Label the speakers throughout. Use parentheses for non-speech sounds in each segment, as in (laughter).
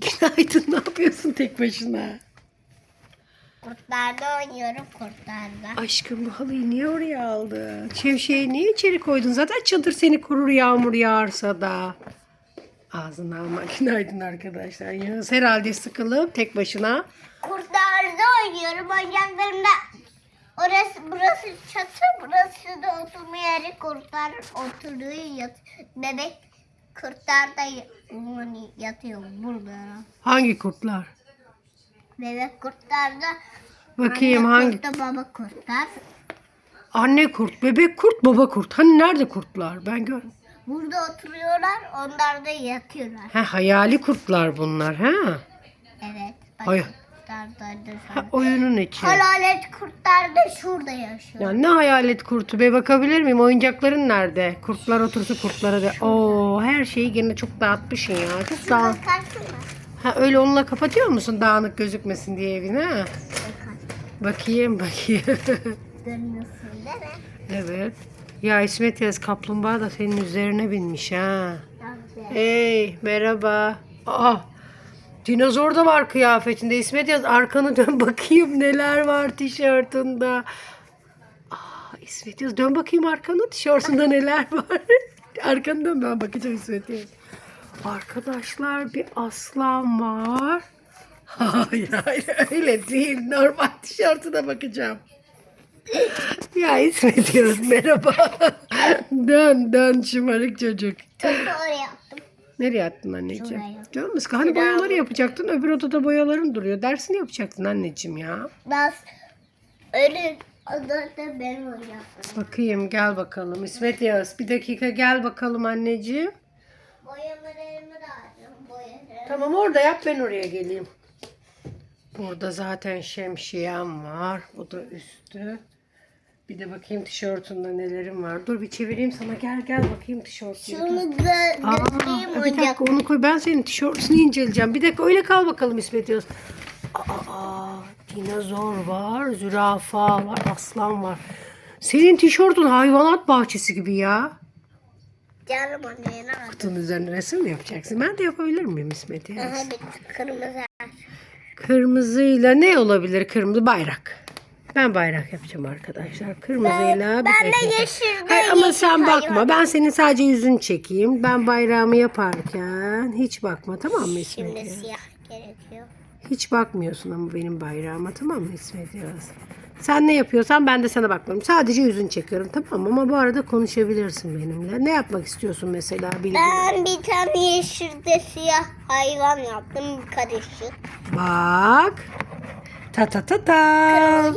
Speaker 1: Günaydın ne yapıyorsun tek başına?
Speaker 2: Kurtlarda oynuyorum kurtlarda.
Speaker 1: Aşkım bu halıyı niye oraya aldın? Şevşeyi niye içeri koydun? Zaten çadır seni korur yağmur yağarsa da. Ağzını alma. (laughs) Günaydın arkadaşlar. Yunus herhalde sıkılıp tek başına.
Speaker 2: Kurtlarda oynuyorum oyuncaklarımda. Orası burası çatı, burası da oturma yeri. Kurtlar oturuyor yat. Bebek kurtlar da yatıyor burada.
Speaker 1: Hangi kurtlar?
Speaker 2: Bebek kurtlarda
Speaker 1: Bakayım
Speaker 2: anne
Speaker 1: hangi?
Speaker 2: kurtta baba kurtlar.
Speaker 1: Anne kurt, bebek kurt, baba kurt. Hani nerede kurtlar? Ben gör.
Speaker 2: Burada oturuyorlar, onlar da yatıyorlar.
Speaker 1: Ha hayali kurtlar bunlar ha.
Speaker 2: Evet. Bak,
Speaker 1: Hayır.
Speaker 2: Kurtlar da
Speaker 1: Ha oyunun içi.
Speaker 2: Halalet kurtlar da şurada yaşıyor.
Speaker 1: Ya ne hayalet kurtu be bakabilir miyim? Oyuncakların nerede? Kurtlar otursun kurtlara de. Oo her şeyi gene çok dağıtmışsın ya. Çok dağ.
Speaker 2: Bakarsın mı?
Speaker 1: Ha öyle onunla kapatıyor musun dağınık gözükmesin diye evine? ha? Bakayım bakayım. (laughs)
Speaker 2: Görmüyorsun değil mi?
Speaker 1: evet. Ya İsmet Yaz kaplumbağa da senin üzerine binmiş ha. Hey merhaba. Aa, dinozor da var kıyafetinde. İsmet Yaz arkanı dön (laughs) bakayım neler var tişörtünde. Aa, İsmet Yaz dön bakayım arkanı tişörtünde neler var. (laughs) arkanı dön ben bakacağım İsmet Yaz. Arkadaşlar bir aslan var. (laughs) Hayır hayır öyle değil. Normal tişörtüne bakacağım. ya İsmet Yaz merhaba. dön dön şımarık çocuk.
Speaker 2: Çok yaptım.
Speaker 1: Nereye attın anneciğim?
Speaker 2: Şuraya.
Speaker 1: Canım sıkı. Hani
Speaker 2: Şuraya
Speaker 1: boyaları yapacaktın. Öbür odada boyaların duruyor. Dersini yapacaktın anneciğim ya.
Speaker 2: Bas. Öyle odada ben oynattım.
Speaker 1: Bakayım gel bakalım. İsmet Yağız bir dakika gel bakalım anneciğim.
Speaker 2: Boyamalarımı da aldım. Boyalarımı.
Speaker 1: Tamam orada yap ben oraya geleyim. Burada zaten şemsiyem var. Bu da üstü. Bir de bakayım tişörtünde nelerim var. Dur bir çevireyim sana. Gel gel bakayım tişörtünü.
Speaker 2: Şunu gö
Speaker 1: Aa,
Speaker 2: göstereyim
Speaker 1: bir dakika onu koy. Ben senin tişörtünü inceleyeceğim. Bir dakika öyle kal bakalım İsmet Yağız. Aa, dinozor var, zürafa var, aslan var. Senin tişörtün hayvanat bahçesi gibi ya.
Speaker 2: Canım anneye ne?
Speaker 1: Kutunun üzerine resim mi yapacaksın? Ben de yapabilir miyim İsmet Yağız?
Speaker 2: Aha bir kırmızı.
Speaker 1: Kırmızıyla ne olabilir? Kırmızı bayrak. Ben bayrak yapacağım arkadaşlar. Kırmızıyla bir
Speaker 2: Ben de yeşilde
Speaker 1: Hayır, ama
Speaker 2: yeşil
Speaker 1: sen bakma.
Speaker 2: hayvan.
Speaker 1: Ben senin sadece yüzünü çekeyim. Ben bayrağımı yaparken hiç bakma tamam mı İsmet
Speaker 2: Şimdi siyah gerekiyor.
Speaker 1: Hiç bakmıyorsun ama benim bayrağıma tamam mı İsmet Yağız? Sen ne yapıyorsan ben de sana bakmıyorum. Sadece yüzünü çekiyorum tamam mı? Ama bu arada konuşabilirsin benimle. Ne yapmak istiyorsun mesela bilgi?
Speaker 2: Ben bir tane yeşilde siyah hayvan yaptım karışık.
Speaker 1: Bak. Ta ta ta ta.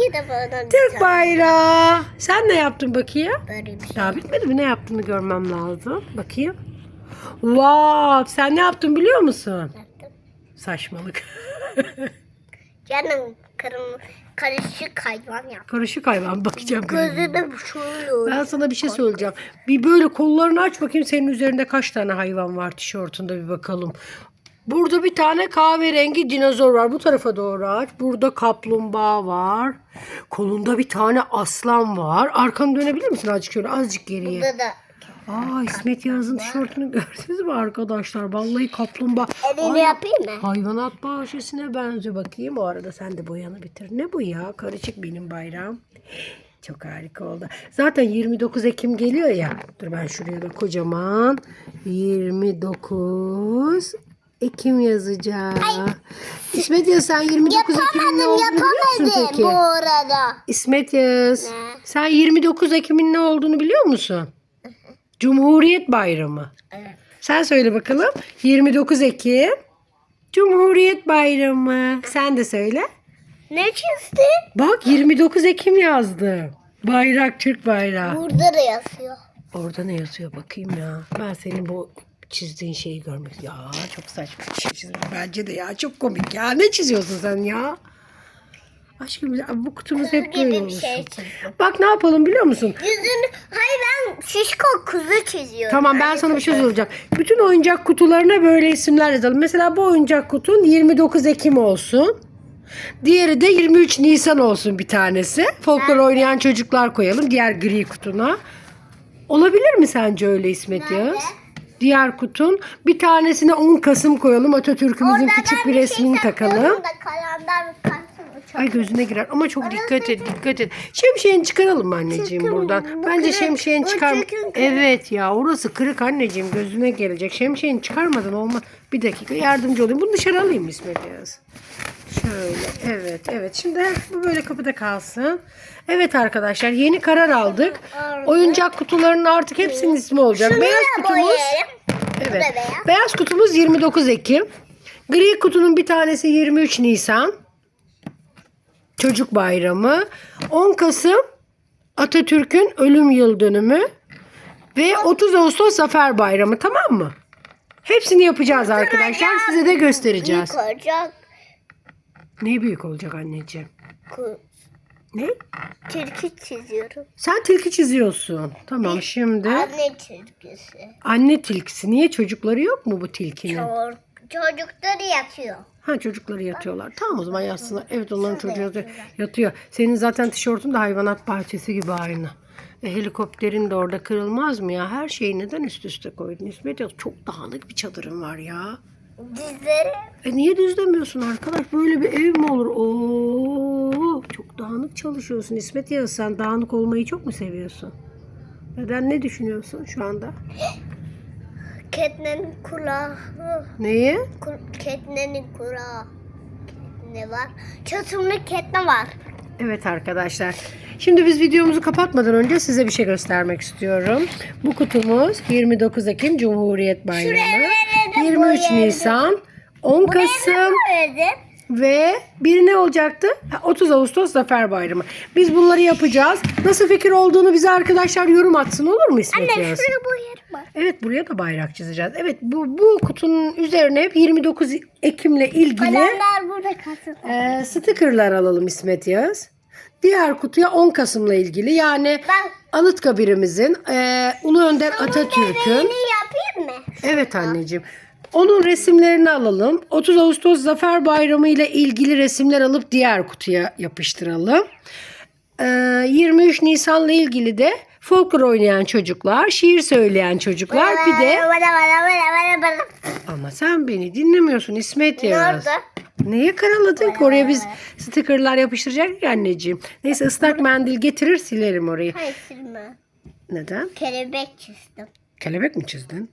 Speaker 1: Türk bayrağı. Sen ne yaptın bakayım?
Speaker 2: böyle bir şey.
Speaker 1: Daha bitmedi mi? Ne yaptığını görmem lazım. Bakayım. Wow, sen ne yaptın biliyor musun?
Speaker 2: yaptım.
Speaker 1: Saçmalık. (laughs)
Speaker 2: Canım kırmızı karışık hayvan yaptım.
Speaker 1: Karışık hayvan bakacağım.
Speaker 2: Gözü de şöyle.
Speaker 1: Ben sana bir şey söyleyeceğim. Bir böyle kollarını aç bakayım senin üzerinde kaç tane hayvan var tişörtünde bir bakalım. Burada bir tane kahverengi dinozor var. Bu tarafa doğru aç. Burada kaplumbağa var. Kolunda bir tane aslan var. Arkanı dönebilir misin azıcık şöyle azıcık geriye?
Speaker 2: Burada da
Speaker 1: Aa İsmet Yağız'ın tişörtünü (laughs) gördünüz mü arkadaşlar? Vallahi kaplumbağa.
Speaker 2: elini
Speaker 1: Ay,
Speaker 2: yapayım mı?
Speaker 1: Hayvanat bahçesine benziyor. Bakayım o arada sen de boyanı bitir. Ne bu ya? Karışık benim bayrağım. Çok harika oldu. Zaten 29 Ekim geliyor ya. Dur ben şuraya da kocaman 29 Ekim yazacağım. İsmet Yağız sen 29 Ekim'in ne olduğunu biliyor musun peki?
Speaker 2: bu arada.
Speaker 1: İsmet Yağız.
Speaker 2: Ne?
Speaker 1: Sen 29 Ekim'in ne olduğunu biliyor musun? Cumhuriyet Bayramı.
Speaker 2: Evet.
Speaker 1: Sen söyle bakalım. 29 Ekim. Cumhuriyet Bayramı. Sen de söyle.
Speaker 2: Ne çizdin?
Speaker 1: Bak 29 Ekim yazdı. Bayrak Türk bayrağı.
Speaker 2: Burada da yazıyor.
Speaker 1: Orada ne yazıyor bakayım ya. Ben senin bu çizdiğin şeyi görmek. Ya çok saçma bir şey çizmiş. Bence de ya çok komik ya. Ne çiziyorsun sen ya? Aşkım bu kutumuz hep böyle
Speaker 2: bir
Speaker 1: olsun.
Speaker 2: şey çizdim.
Speaker 1: Bak ne yapalım biliyor musun?
Speaker 2: Yüzünü, hayır ben şişko kuzu çiziyorum.
Speaker 1: Tamam ben sana bir şey söyleyeceğim. Bütün oyuncak kutularına böyle isimler yazalım. Mesela bu oyuncak kutun 29 Ekim olsun. Diğeri de 23 Nisan olsun bir tanesi. Folklor oynayan çocuklar koyalım diğer gri kutuna. Olabilir mi sence öyle İsmet
Speaker 2: Nerede?
Speaker 1: Yağız? Diğer kutun bir tanesine 10 Kasım koyalım. Atatürk'ümüzün küçük bir
Speaker 2: şey
Speaker 1: resmini takalım.
Speaker 2: Da uçak.
Speaker 1: Ay gözüne girer ama çok dikkat et dikkat et. Şemsiyeni çıkaralım anneciğim
Speaker 2: Çıkın,
Speaker 1: buradan?
Speaker 2: bu
Speaker 1: Bence
Speaker 2: kırık,
Speaker 1: şemsiyeni çıkar.
Speaker 2: kırık.
Speaker 1: Evet ya orası kırık anneciğim gözüne gelecek. Şemsiyeni çıkarmadan olmaz. Bir dakika yardımcı olayım. Bunu dışarı alayım İsmet Yağız? Şöyle evet evet. Şimdi bu böyle kapıda kalsın. Evet arkadaşlar yeni karar aldık.
Speaker 2: Aldık.
Speaker 1: Oyuncak kutularının artık hepsinin ismi olacak.
Speaker 2: Şunu
Speaker 1: Beyaz
Speaker 2: da
Speaker 1: kutumuz
Speaker 2: boyayalım.
Speaker 1: Evet.
Speaker 2: Bu da beyaz.
Speaker 1: Beyaz kutumuz 29 Ekim. Gri kutunun bir tanesi 23 Nisan. Çocuk Bayramı. 10 Kasım Atatürk'ün ölüm yıl dönümü. Ve 30 Ağustos Zafer Bayramı tamam mı? Hepsini yapacağız arkadaşlar. Size de göstereceğiz.
Speaker 2: Büyük olacak.
Speaker 1: Ne büyük olacak anneciğim?
Speaker 2: Ku-
Speaker 1: Ne?
Speaker 2: Tilki çiziyorum.
Speaker 1: Sen tilki çiziyorsun. Tamam şimdi.
Speaker 2: Anne tilkisi.
Speaker 1: Anne tilkisi. Niye çocukları yok mu bu tilkinin?
Speaker 2: Çor- Çocukları yatıyor.
Speaker 1: Ha çocukları yatıyorlar. Tamam o zaman yatsınlar. Evet onların çocuğu yatıyor. yatıyor. Senin zaten tişörtün de hayvanat bahçesi gibi aynı. E, helikopterin de orada kırılmaz mı ya? Her şeyi neden üst üste koydun İsmet? Ya çok dağınık bir çadırın var ya.
Speaker 2: Dizleri
Speaker 1: E niye düzlemiyorsun arkadaş? Böyle bir ev mi olur? Oo, çok dağınık çalışıyorsun İsmet ya. Sen dağınık olmayı çok mu seviyorsun? Neden ne düşünüyorsun şu anda? (gasps)
Speaker 2: Ketnenin kulağı.
Speaker 1: Neyi?
Speaker 2: Ketnenin kulağı. Ne var? Çatımda ketne var.
Speaker 1: Evet arkadaşlar. Şimdi biz videomuzu kapatmadan önce size bir şey göstermek istiyorum. Bu kutumuz 29 Ekim Cumhuriyet Bayramı.
Speaker 2: Şuralara da
Speaker 1: 23
Speaker 2: boyayalım.
Speaker 1: Nisan, 10 Kasım. Ve bir ne olacaktı? Ha, 30 Ağustos Zafer Bayramı. Biz bunları yapacağız. Nasıl fikir olduğunu bize arkadaşlar yorum atsın olur mu İsmet
Speaker 2: Anne şuraya boyarım bak.
Speaker 1: Evet buraya da bayrak çizeceğiz. Evet bu, bu kutunun üzerine hep 29 Ekim'le ilgili
Speaker 2: Kalemler burada kalsın.
Speaker 1: ee, stickerlar alalım İsmet Yağız. Diğer kutuya 10 Kasım'la ilgili yani
Speaker 2: Ben
Speaker 1: Anıtkabir'imizin e, Ulu Önder Atatürk'ün
Speaker 2: Bebeğini yapayım mı?
Speaker 1: Evet anneciğim. Onun resimlerini alalım. 30 Ağustos Zafer Bayramı ile ilgili resimler alıp diğer kutuya yapıştıralım. Ee, 23 Nisan'la ilgili de folklor oynayan çocuklar, şiir söyleyen çocuklar bir de ama sen beni dinlemiyorsun İsmet.
Speaker 2: Nerede?
Speaker 1: Neye karaladın ki oraya biz stickerlar yapıştıracaktık ya anneciğim. Neyse ıslak mendil getirir silerim orayı.
Speaker 2: Hayır silme.
Speaker 1: Neden?
Speaker 2: Kelebek çizdim.
Speaker 1: Kelebek mi çizdin?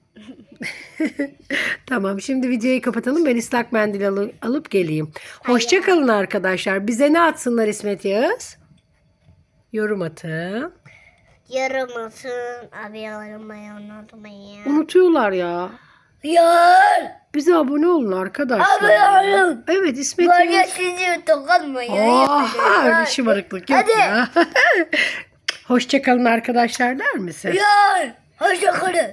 Speaker 1: (laughs) tamam şimdi videoyu kapatalım. Ben ıslak mendil alı- alıp geleyim. Hoşça kalın arkadaşlar. Bize ne atsınlar İsmet Yağız? Yorum atın.
Speaker 2: Yorum olsun. Abi yorumlayı unutmayın.
Speaker 1: Unutuyorlar ya.
Speaker 2: Yor.
Speaker 1: Bize abone olun arkadaşlar.
Speaker 2: Yorum.
Speaker 1: Evet İsmet
Speaker 2: Böyle
Speaker 1: Yağız.
Speaker 2: sizi dokunmayın.
Speaker 1: Oha öyle şımarıklık yok
Speaker 2: Hadi.
Speaker 1: ya. (laughs) Hoşça kalın arkadaşlar der misin?
Speaker 2: Yor. Hoşça kalın.